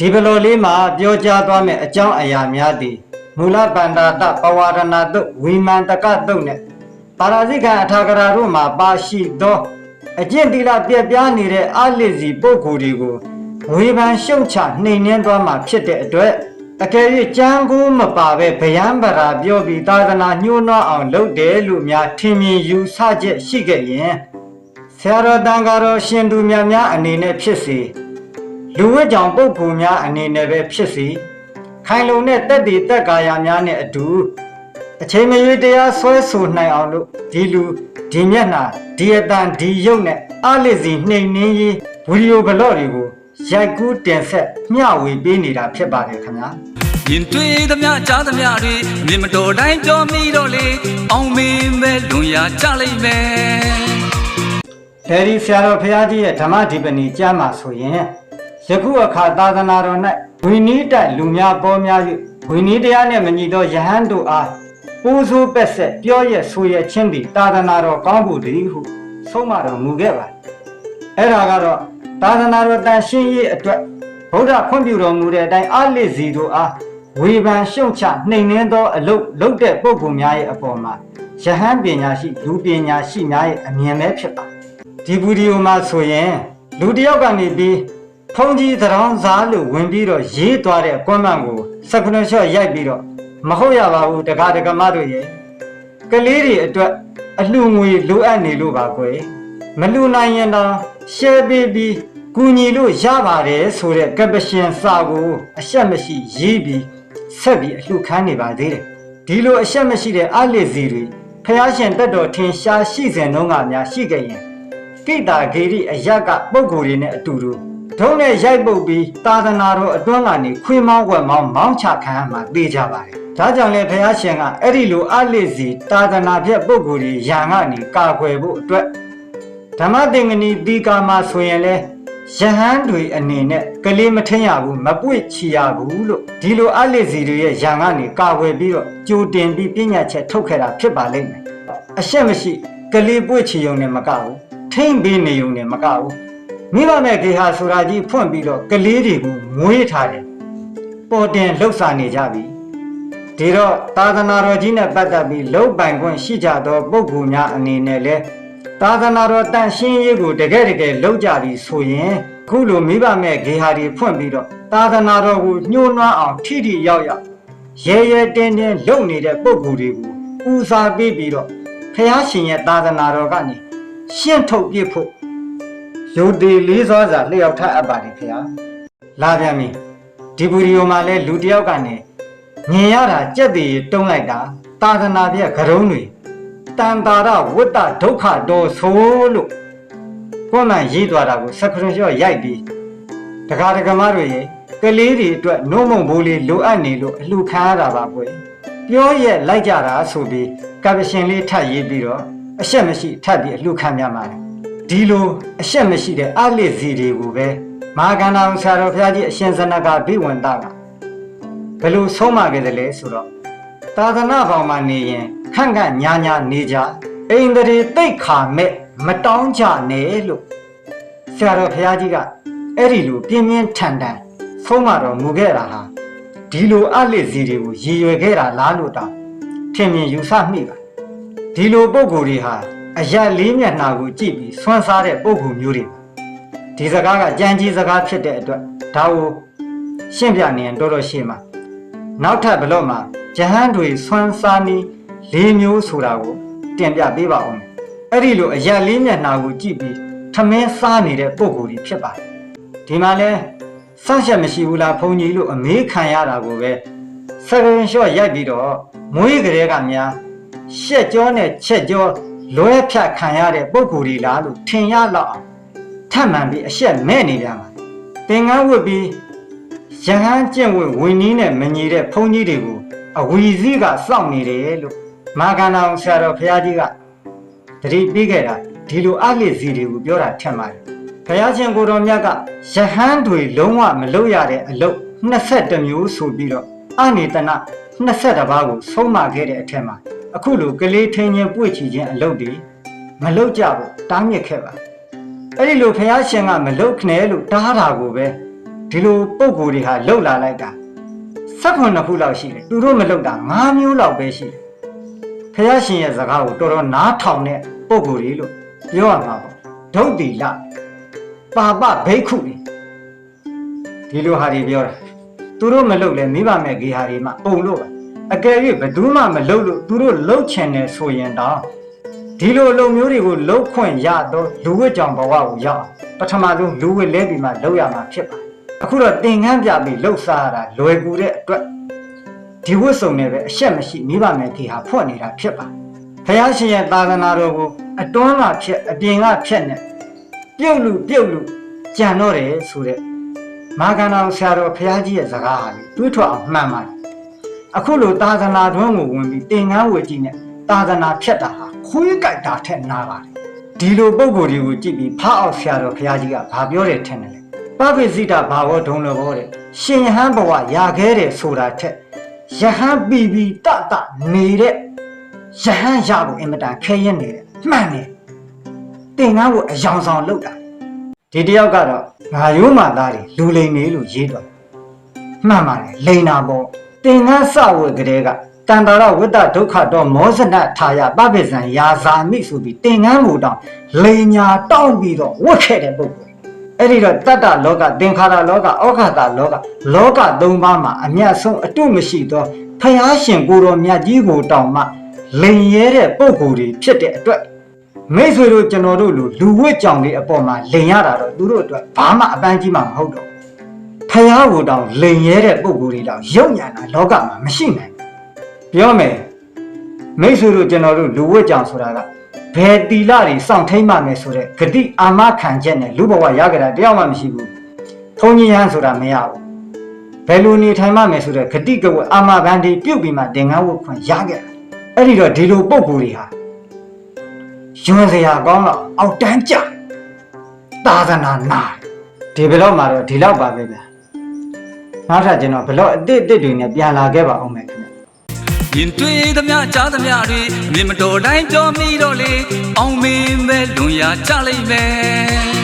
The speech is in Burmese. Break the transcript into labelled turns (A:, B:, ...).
A: ဒီဘလိုလေးမှာပြောကြားသွားမယ့်အကြောင်းအရာများသည်မူလပန္ဒာတပဝရဏတုတ်ဝိမန္တကတုတ်နဲ့ပါရာဇိကအထာဂရာတို့မှာပါရှိသောအကျင့်တိလပြက်ပြားနေတဲ့အလစ်စီပုဂ္ဂိုလ်တွေကိုဝေဖန်ရှုံချနှိမ်နှင်းသွားမှာဖြစ်တဲ့အတွက်အကယ်၍ကြမ်းကူးမပါပဲဗျံပရာပြောပြီးသာသနာညှိုးနှောအောင်လုပ်တယ်လို့များထင်မြင်ယူဆချက်ရှိခဲ့ရင်ဆရာတော်တန်ဃာတော်ရှင်သူများများအနေနဲ့ဖြစ်စေ လူဝတ်ကြောင့်ပုဂ္ဂိုလ်များအနေနဲ့ပဲဖြစ်စေခိုင်လုံတဲ့တက်တည်တက်ကာယာများနဲ့အတူအချိန်မရွေးတရားဆွဲဆိုနိုင်အောင်လို့ဒီလူဒီမျက်နှာဒီအတန်ဒီရုပ်နဲ့အလစ်စီနှိမ်နှင်းရေးဗီဒီယိုဘလော့တွေကိုရိုက်ကူးတင်ဆက်မျှဝေပေးနေတာဖြစ်ပါတယ်ခင်ဗျာ
B: ရင်တွေ့သမျှကြားသမျှတွေမြင်မတော်တိုင်းကြောမိတော့လေအောင်မင်းပဲလွန်ရာကြလိမ့်မယ်
A: အဲဒီဆရာတော်ဘုရားကြီးရဲ့ဓမ္မဒီပဏီကျမ်းမှာဆိုရင် ယခုအခါသာသနာတော်၌ဝိနည်းတိုက်လူများပေါ်များ၍ဝိနည်းတရားနှင့်မညီသောယဟန်တို့အားပူဇော်ပက်ဆက်ပြောရဆိုရချင်းသည်သာသနာတော်ကောင်းဖို့တည်းဟုဆုံးမတော်မူခဲ့ပါအဲ့ဒါကတော့သာသနာတော်တန်ရှင်းရေးအတွက်ဗုဒ္ဓခွင့်ပြုတော်မူတဲ့အတိုင်းအလစ်စီတို့အားဝေဖန်ရှုံချနှိမ်နှင်းသောအလုတ်လုတ်တဲ့ပုဂ္ဂိုလ်များရဲ့အပေါ်မှာယဟန်ပညာရှိလူပညာရှိများရဲ့အမြင်ပဲဖြစ်ပါဒီဗီဒီယိုမှာဆိုရင်လူတစ်ယောက်ကနေပြီး ဖုန်ကြီးသရောင်းစားလို့ဝင်ပြီးတော့ရေးသွားတဲ့ကွမ်းမန့်ကိုစက္ကနရှော့ရိုက်ပြီးတော့မဟုတ်ရပါဘူးတကားတကမတို့ရဲ့ကလေးတွေအတွက်အလှငွေလိုအပ်နေလို့ပါကွယ်မလူနိုင်ရင်တော့ရှယ်ပေးပြီးကူညီလို့ရပါတယ်ဆိုတဲ့ကပရှင်စာကိုအရှက်မရှိရေးပြီးဆက်ပြီးအလှခံနေပါသေးတယ်ဒီလိုအရှက်မရှိတဲ့အလစ်စီတွေဖះရှင်တက်တော်ထင်ရှားရှိစဉ်တုန်းကများရှိခဲ့ရင်ကိတာဂေရီအယက်ကပုံကိုယ်တွေနဲ့အတူတူ ဒုံးနဲ့ရိုက်ပုတ်ပြီးသာသနာတော်အတွန်းကနေခွေးမောင်းွက်မောင်းမောင်းချခံရမှာသိကြပါတယ်။ဒါကြောင့်လေဘုရားရှင်ကအဲ့ဒီလိုအလစ်စီသာသနာပြည့်ပုံကိုယ်တွေရန်ကနေကာကွယ်ဖို့အတွက်ဓမ္မသင်္ကနီတီကာမှာဆိုရင်လေယဟန်တွေအနေနဲ့ကလေးမထင်ရဘူးမပွေ့ချီရဘူးလို့ဒီလိုအလစ်စီတွေရဲ့ရန်ကနေကာကွယ်ပြီးတော့ကြိုတင်ပြီးပြညာချက်ထုတ်ခဲ့တာဖြစ်ပါလိမ့်မယ်။အရှက်မရှိကလေးပွေ့ချီုံနဲ့မကဘူးထိမ့်ပေးနေုံနဲ့မကဘူး မိဘမဲ့ကေဟာဆိုတာကြီးဖွင့်ပြီးတော့ကလေးတွေကိုမွေးထားတယ်ပေါ်တင်လှုပ်ရှားနေကြပြီဒီတော့သာသနာတော်ကြီးနဲ့ပတ်သက်ပြီးလှုပ်ပိုင်ခွင့်ရှိကြသောပုဂ္ဂိုလ်များအနေနဲ့လဲသာသနာတော်တန်ရှင်းရေးကိုတကယ်တကယ်လှုပ်ကြပြီဆိုရင်ခုလိုမိဘမဲ့ဂေဟာတွေဖွင့်ပြီးတော့သာသနာတော်ကိုညှိုးနွမ်းအောင်ထိထိရောက်ရောက်ရဲရဲတင်းတင်းလုပ်နေတဲ့ပုဂ္ဂိုလ်တွေကိုဦးစားပေးပြီးတော့ဖះရှင်ရဲ့သာသနာတော်ကနေရှင်းထုတ်ပြဖို့ ယုတ်ဒီလေးစောစွာလျှောက်ထအပ်ပါတယ်ခင်ဗျာလာပြန်ပြီဒီဗီဒီယိုမှာလဲလူတစ်ယောက်ကနေမြင်ရတာကြက်တည်တုံးလိုက်တာသာသနာပြကရုံးတွေတန်တာရဝတ္တဒုက္ခတော်ဆိုလို့ကိုယ်မှရေးသွားတာကိုစခရင်ရှော့ရိုက်ပြီးတကားတကမတို့ရေကလေးတွေအတွက်နှုံးမုံဘိုးလေးလိုအပ်နေလို့အလှခံရတာပါကွယ်ပြောရက်လိုက်ကြတာဆိုပြီးကပရှင်လေးထပ်ရေးပြီးတော့အရှက်မရှိထပ်ပြီးအလှခံရမှာလေ ဒီလိုအရှက်မရှိတဲ့အလစ်စီတွေကိုပဲမဟာကန္တာဆရာတော်ဘုရားကြီးအရှင်ဇနကဘိဝန္တကဘယ်လိုဆုံးမခဲ့တယ်လဲဆိုတော့သာသနာဘောင်မှာနေရင်ခန့်ခန့်ညာညာနေကြအိန္ဒြေတိတ်ခါမဲ့မတောင်းကြနဲ့လို့ဆရာတော်ဘုရားကြီးကအဲ့ဒီလိုပြင်းပြင်းထန်ထန်ဆုံးမတော်မူခဲ့တာဟာဒီလိုအလစ်စီတွေကိုရည်ရွယ်ခဲ့တာလားလို့တောင်ထင်မြင်ယူဆမိပါဒီလိုပုံကိုယ်တွေဟာ အရက်လေးမျက်နှာကိုကြည့်ပြီးဆွမ်းစားတဲ့ပုံကိုယ်မျိုးတွေပါဒီစကားကကြံကြီးစကားဖြစ်တဲ့အတွက်ဒါကိုရှင်းပြနေရင်တော်တော်ရှင်းပါနောက်ထပ်ဘလော့မှာဂျဟန်တွေဆွမ်းစားနည်းလေးမျိုးဆိုတာကိုတင်ပြပေးပါဦးမယ်အဲ့ဒီလိုအရက်လေးမျက်နှာကိုကြည့်ပြီးထမင်းစားနေတဲ့ပုံကိုယ်တွေဖြစ်ပါတယ်ဒီမှာလဲဆန့်ရှက်မရှိဘူးလားဘုံကြီးလို့အမေးခံရတာကိုပဲစကရင်ရှော့ရိုက်ပြီးတော့မွေးကလေးကများရှက်ကြောနဲ့ချက်ကြော လွဲဖြတ်ခံရတဲ့ပုံကိုယ်တွေလားလို့ထင်ရလောက်အောင်ထပ်မှန်ပြီးအရှက်မဲ့နေပြန်ပါသင်္ကန်းဝတ်ပြီးရဟန်းကျင့်ဝတ်ဝင်းနီးနဲ့မညီတဲ့ဘုန်းကြီးတွေကိုအဝီစည်းကစောင့်နေတယ်လို့မာကန္နာအောင်ဆရာတော်ဘုရားကြီးကတတိပေးခဲ့တာဒီလိုအလစ်စီတွေကိုပြောတာထင်ပါတယ်ဘုရားရှင်ကိုယ်တော်မြတ်ကယဟန်းတွေလုံးဝမလုပ်ရတဲ့အလုပ်22မျိုးဆိုပြီးတော့အနေတနာ22ပါးကိုဆုံးမခဲ့တဲ့အထက်မှာ အခုလိုကလေးထင်းချင်းပွေ့ချီခြင်းအလုပ်တွေမလုပ်ကြဘူးတားမြစ်ခဲ့ပါအဲ့ဒီလိုဖះရှင်ကမလုပ်ခနဲ့လို့တားတာကိုပဲဒီလိုပုံကိုယ်တွေဟာလှုပ်လာလိုက်တာ16ခုလောက်ရှိတယ်သူတို့မလှုပ်တာ9မျိုးလောက်ပဲရှိတယ်ဖះရှင်ရဲ့စကားကိုတော်တော်နားထောင်တဲ့ပုံကိုယ်တွေလို့ပြောရမှာပေါ့ဒုတ်တိလပါပဘိက္ခုတွေဒီလိုဟာတွေပြောတာသူတို့မလှုပ်လဲမိဘမဲ့ဂေဟာတွေမှာပုံလို့ပါ အကယ်၍ဘယ်သူမှမလှုပ်လို့သူတို့လှုပ်ချင်တယ်ဆိုရင်တော့ဒီလိုလုံမျိုးတွေကိုလှုပ်ခွင့်ရတော့လူဝတ်ကြောင်ဘဝကိုရောက်အောင်ပထမဆုံးလူဝတ်လဲပြီးမှလှုပ်ရမှာဖြစ်ပါတယ်အခုတော့သင်္ကန်းပြပြီးလှုပ်စားရတာလွယ်ကူတဲ့အတွက်ဒီဝတ်စုံနဲ့ပဲအရှက်မရှိမိဘမဲ့ဂေဟာဖွင့်နေတာဖြစ်ပါတယ်ဖះရှင်ရဲ့သာသနာတော်ကိုအတွန်းကဖြစ်အပြင်ကဖြစ်နဲ့ပြုတ်လူပြုတ်လူကြံတော့တယ်ဆိုတဲ့မာဂန္တောင်ဆရာတော်ဖះကြီးရဲ့စကားဟာလေတွေးထွက်အောင်မှန်ပါတယ် အခုလိုသာသနာတွင်းကိုဝင်ပြီးတင်ငန်းဝေကြီးနဲ့သာသနာဖြတ်တာဟာခွေးကြိုက်တာထက်နာပါတယ်ဒီလိုပုံကိုယ်တွေကိုကြည့်ပြီးဖအောင်ဆရာတော်ဖះကြီးကဘာပြောတယ်ထင်တယ်လဲပပိစိတဘာဝဒုံလဘောတဲ့ရှင်ယဟန်ဘဝရာခဲတယ်ဆိုတာထက်ယဟန်ပီပီတတနေတဲ့ရဟန်းရဖို့အင်မတန်ခဲရင်နေတယ်မှန်တယ်တင်ကားကိုအယောင်ဆောင်လုပ်တာဒီတယောက်ကတော့ငါရိုးမှသားတွေလူလိန်နေလို့ရေးတော့မှန်ပါတယ်လိန်နာပေါ့ တင်ကားစဝေကလေးကတန်တာရဝိတ္တဒုက္ခတော့မောဇနထာယပပိဇံယာဇာမိဆိုပြီးတင်ကားကိုတောင်းလိန်ညာတောင်းပြီးတော့ဝတ်ခဲ့တဲ့ပုဂ္ဂိုလ်အဲ့ဒီတော့တတ္တလောကသင်္ခါရလောကဩခါတလောကလောကသုံးပါးမှာအမျက်ဆုံးအတုမရှိသောဖယားရှင်ကိုယ်တော်မြတ်ကြီးကိုတောင်းမှလိန်ရဲတဲ့ပုံကိုယ်တွေဖြစ်တဲ့အတွက်မိတ်ဆွေတို့ကျွန်တော်တို့လူလူဝတ်ကြောင်လေးအပေါ်မှာလိန်ရတာတော့သူတို့အတွက်ဘာမှအပန်းကြီးမှမဟုတ်တော့ဘူး ဖယားကိုတောင်လိန်ရဲတဲ့ပုံကိုယ်တွေတော့ရုပ်ညာတာလောကမှာမရှိနိုင်ဘူးပြောမယ်မိတ်ဆွေတို့ကျွန်တော်တို့လူဝတ်ကြောင်ဆိုတာကဘယ်တီလာတွေစောင့်ထိမ့်မှမယ်ဆိုတဲ့ဂတိအာမခံချက်နဲ့လူဘဝရကြတာတယောက်မှမရှိဘူးထုံကြီးရန်ဆိုတာမရဘူးဘယ်လိုနေထိုင်မှမယ်ဆိုတဲ့ဂတိကဝတ်အာမဘန်ဒီပြုတ်ပြီးမှတင်ငန်းဝတ်ခွင့်ရခဲ့တာအဲ့ဒီတော့ဒီလိုပုံကိုယ်တွေဟာယွန်းစရာကောင်းတော့အောက်တန်းကြသာသနာနာဒီဘယ်တော့မှတော့ဒီလောက်ပါပဲဗျာ နောက်ထပ်ကျွန်တော်ဘယ်တော့အစ်စ်အစ်စ်တွေနဲ့ပြန်လာခဲ့ပါအောင်မယ်ခင်ဗျ
B: ရင်တွေ့သမျှကြားသမျှတွေမြင်မတော်တိုင်းကြောမိတော့လေအောင်မင်းပဲလွန်ရာကြလိမ့်မယ်